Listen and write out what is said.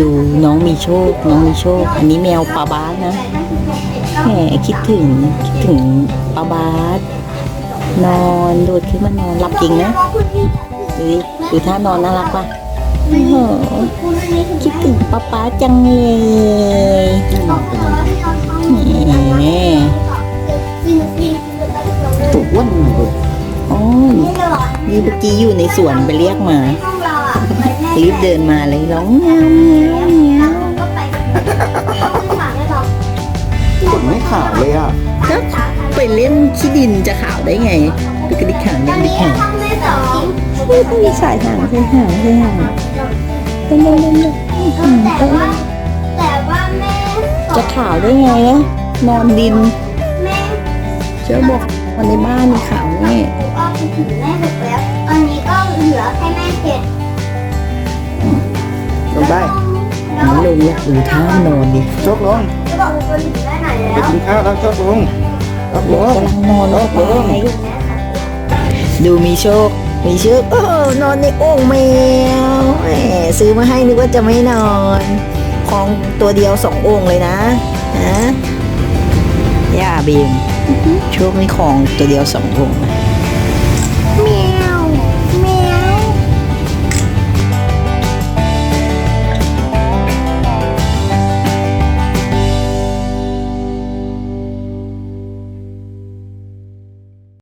ดูน้องมีโชค น้องมีโชค อันนี้แมวปาบาสนะแหมคิดถึงคิดถึงปาบาสนอนโดดขึ้นมานอนหลับจริงนะดูดิดูท่านอนน่ารักป่ะโอ้โหคิดถึงป้าป๊าจังเลยแหมตัวอ้วนหน่อยลูกอ๋อนี่เมื่อกี้อยู่ในสวนไปเรียกมา รีบเดินมาเลยร้องเงี้ยวเงี้ยวเงี้ยวขนไม่ขาวเลยอะก็ไปเล่นขี้ดินจะขาวได้ไงดูกระดิกหางกระดิกหางไม่ต้องมีสายหางใส่หางใส่หางเล่นเล่นเล่นเล่นอืมเออแต่ว่าแม่จะขาวได้ไงอะนอนดินแม่เจ้าบอกวันในบ้านมีขาวแน่ ไปน้องลงเนี่ยดูท่านอนดิโชคลงจะบอกว่าคนถึงได้ไหนไปแล้วกินข้าวแล้วโชคลงโชคลงกำลังนอนแล้วไปดูมีโชค มีโชคโอ้โหนอนในโอ่งแมวแหมซื้อมาให้นึกว่าจะไม่นอน ของตัวเดียวสองโอ่งเลยนะฮะย่าบีมโชคนี่ของตัวเดียวสองโอ่งนะ